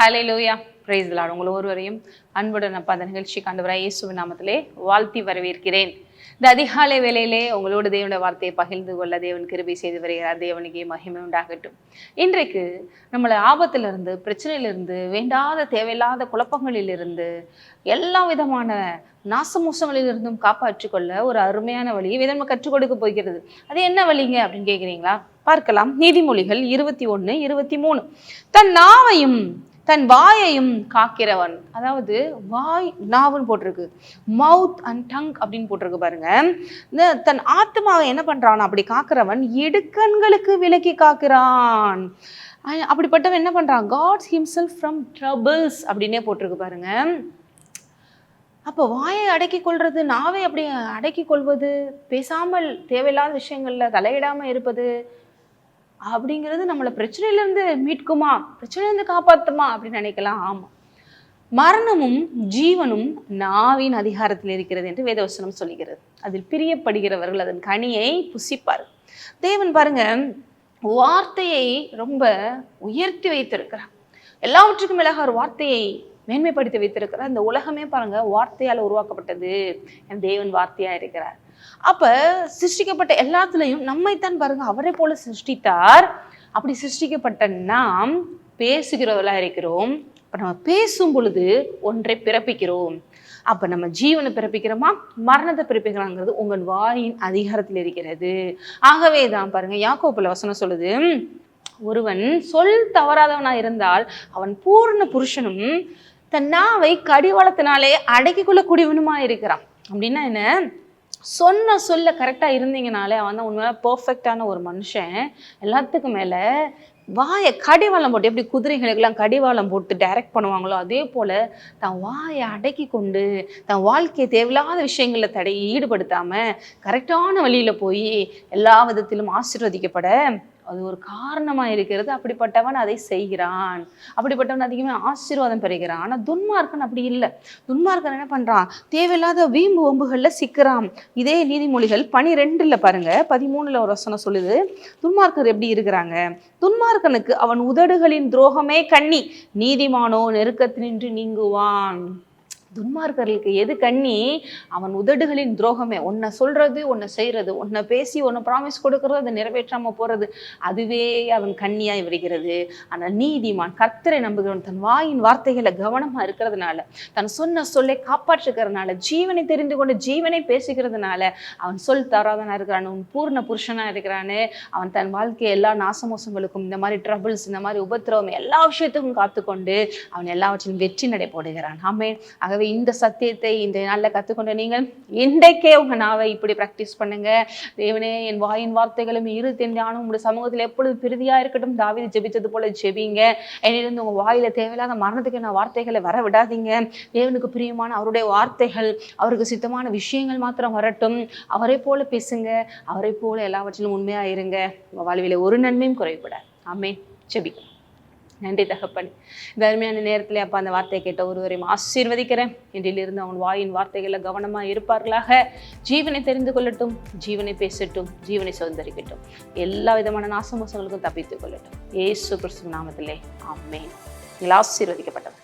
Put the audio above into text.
ஹலே லூயா price Lord உங்கள் ஒருவரையும் அன்புடன் அப்பா அந்த நிகழ்ச்சி கண்டவராய் இயேசுவின் நாமத்திலே வாழ்த்தி வரவேற்கிறேன். இந்த அதிகாலை வேலையிலே உங்களோட தேவனுடைய வார்த்தையை பகிர்ந்து கொள்ள தேவன் கிருபை செய்து வருகிறார். தேவனுக்கே மகிமை உண்டாகட்டும். இன்றைக்கு நம்மளை ஆபத்திலிருந்து பிரச்சனையிலிருந்து வேண்டாத தேவையில்லாத குழப்பங்களிலிருந்து எல்லா விதமான நாசமோசங்களிலிருந்தும் காப்பாற்றிக் கொள்ள ஒரு அருமையான வழியை வேதம் கற்றுக் கொடுக்க போகிறது. அது என்ன வழிங்க அப்படின்னு கேட்குறீங்களா பார்க்கலாம். நீதிமொழிகள் இருபத்தி ஒன்று இருபத்தி மூணு. தன் நாவையும் தன் வாயையும் காக்கிறவன். அதாவது வாய் நாவுன்னு போட்டிருக்கு. மவுத் அண்ட் டங் அப்படின்னு போட்டிருக்கு பாருங்க. இந்த தன் ஆத்மாவை என்ன பண்றான்? அப்படி காக்கிறவன் இடுக்கண்களுக்கு விலக்கி காக்கிறான். அப்படிப்பட்டவன் என்ன பண்றான்? காட்ஸ் ஹிம்செல்ஃப் ஃப்ரம் ட்ரபிள்ஸ் அப்படின்னே போட்டிருக்கு பாருங்க. அப்போ வாயை அடக்கி கொள்வது நாவை அப்படி அடக்கி கொள்வது பேசாமல் தேவையில்லாத விஷயங்களில் தலையிடாமல் இருப்பது அப்படிங்கிறது நம்மளை பிரச்சனையிலேருந்து மீட்குமா? பிரச்சனையிலேருந்து காப்பாற்றுமா அப்படின்னு நினைக்கலாம். ஆமாம் மரணமும் ஜீவனும் நாவின் அதிகாரத்தில் இருக்கிறது என்று வேதவசனம் சொல்லுகிறது. அதில் பிரியப்படுகிறவர்கள் அதன் கனியை புசிப்பார். தேவன் பாருங்க வார்த்தையை ரொம்ப உயர்த்தி வைத்திருக்கிறார். எல்லாவற்றுக்கும் மேலாக ஒரு வார்த்தையை மேன்மைப்படுத்தி வைத்திருக்கிறார். இந்த உலகமே பாருங்க வார்த்தையால் உருவாக்கப்பட்டது. என் தேவன் வார்த்தையா இருக்கிறார். அப்ப சிருஷ்டிக்கப்பட்ட எல்லாத்துலயும் நம்மைத்தான் பாருங்க அவரை போல சிருஷ்டித்தார். அப்படி சிருஷ்டிக்கப்பட்ட நாம் பேசுகிறவர்களா இருக்கிறோம். அப்ப நம்ம பேசும் பொழுது ஒன்றை பிறப்பிக்கிறோம். அப்ப நம்ம ஜீவனை பிறப்பிக்கிறோமா? மரணத்தை பிறப்பிக்கிறாங்கிறது உங்கள் வாயின் அதிகாரத்தில் இருக்கிறது. ஆகவே தான் பாருங்க யாக்கோப்பில் வசனம் சொல்லுது ஒருவன் சொல் தவறாதவனா இருந்தால் அவன் பூர்ண புருஷனும் தன் நாவை கடிவாளத்தினாலே அடக்கி கொள்ளக்கூடியவனுமா இருக்கிறான் அப்படின்னா என்ன? சொன்ன சொல்ல கரெக்டாக இருந்தீங்கனாலே அவன் தான் உண்மையாக பர்ஃபெக்டான ஒரு மனுஷன். எல்லாத்துக்கும் மேலே வாயை கடிவாளம் போட்டு எப்படி குதிரைகளுக்கெல்லாம் கடிவாளம் போட்டு டைரக்ட் பண்ணுவாங்களோ அதே போல் தன் வாயை அடக்கி கொண்டு தன் வாழ்க்கையை தேவையில்லாத விஷயங்களில் தடை ஈடுபடுத்தாமல் கரெக்டான வழியில் போய் எல்லா விதத்திலும் ஆசீர்வதிக்கப்பட அது ஒரு காரணமாக இருக்கிறது. அப்படிப்பட்டவன் அதை செய்கிறான். அப்படிப்பட்டவன் அதிகமாக ஆசீர்வாதம் பெறுகிறான். ஆனால் துன்மார்க்கன் அப்படி இல்லை. துன்மார்க்கன் என்ன பண்ணுறான் தேவையில்லாத வீம்பு ஒம்புகளில் சிக்கிறான். இதே நீதிமொழிகள் பனிரெண்டில் பாருங்க பதிமூணில் ஒரு வசனம் சொல்லுது. துன்மார்க்கர் எப்படி இருக்கிறாங்க? துன்மார்க்கனுக்கு அவன் உதடுகளின் துரோகமே கண்ணி. நீதிமானோ நெருக்கத்தினின்று நீங்குவான். துன்மார்க்கர்களுக்கு எது கண்ணி? அவன் உதடுகளின் துரோகமே. உன்னை சொல்றது உன்னை செய்யறது உன்னை பேசி உன்னை ப்ராமிஸ் கொடுக்கறது அதை நிறைவேற்றாம போறது அதுவே அவன் கண்ணியாய் வருகிறது. ஆனால் நீதிமான் கர்த்தரை நம்புகிறவன் தன் வாயின் வார்த்தைகளை கவனமா இருக்கிறதுனால தன் சொன்ன சொல்லை காப்பாற்றுக்கிறதுனால ஜீவனை தெரிந்து கொண்டு ஜீவனை பேசுகிறதுனால அவன் சொல் தராதனா இருக்கிறான் அவன் பூர்ண புருஷனா இருக்கிறான்னு அவன் தன் வாழ்க்கையை எல்லா நாசமோசங்களுக்கும் இந்த மாதிரி ட்ரபிள்ஸ் இந்த மாதிரி உபத்திரவம் எல்லா விஷயத்துக்கும் காத்துக்கொண்டு அவன் எல்லாவற்றின் வெற்றி நடை போடுகிறான். ஆமே ஆகவே இந்த சத்தியத்தை இந்த நாளில் கற்றுக்கொண்ட நீங்கள் இன்றைக்கே உங்க நாவை இப்படி ப்ராக்டிஸ் பண்ணுங்க. தேவனே என் வாயின் வார்த்தைகளும் இரு தெரிஞ்சானும் உங்களுடைய சமூகத்தில் எப்பொழுது பிரிதியா இருக்கட்டும் தாவிதி ஜெபித்தது போல ஜெபிங்க. என்னிலிருந்து உங்க வாயில தேவையில்லாத மரணத்துக்கு வார்த்தைகளை வர விடாதீங்க. தேவனுக்கு பிரியமான அவருடைய வார்த்தைகள் அவருக்கு சித்தமான விஷயங்கள் மாத்திரம் வரட்டும். அவரை போல பேசுங்க. அவரை போல எல்லாவற்றிலும் உண்மையாக இருங்க. உங்க வாழ்வில ஒரு நன்மையும் குறைவிடாது ஆமென். ஜெபிக்கும் நன்றி தகப்பன். இந்த அருமையான நேரத்தில் அப்பா அந்த வார்த்தையை கேட்ட ஒருவரையும் ஆசீர்வதிக்கிறேன். இன்றிலிருந்து அவன் வாயின் வார்த்தைகளில் கவனமாக இருப்பார்களாக. ஜீவனை தெரிந்து கொள்ளட்டும் ஜீவனை பேசட்டும் ஜீவனை சுதந்திரிக்கட்டும். எல்லா விதமான நாசமோசங்களுக்கும் தப்பித்துக் கொள்ளட்டும். ஏசு கிறிஸ்து நாமத்திலே அம்மே நீங்கள் ஆசீர்வதிக்கப்பட்டவர்.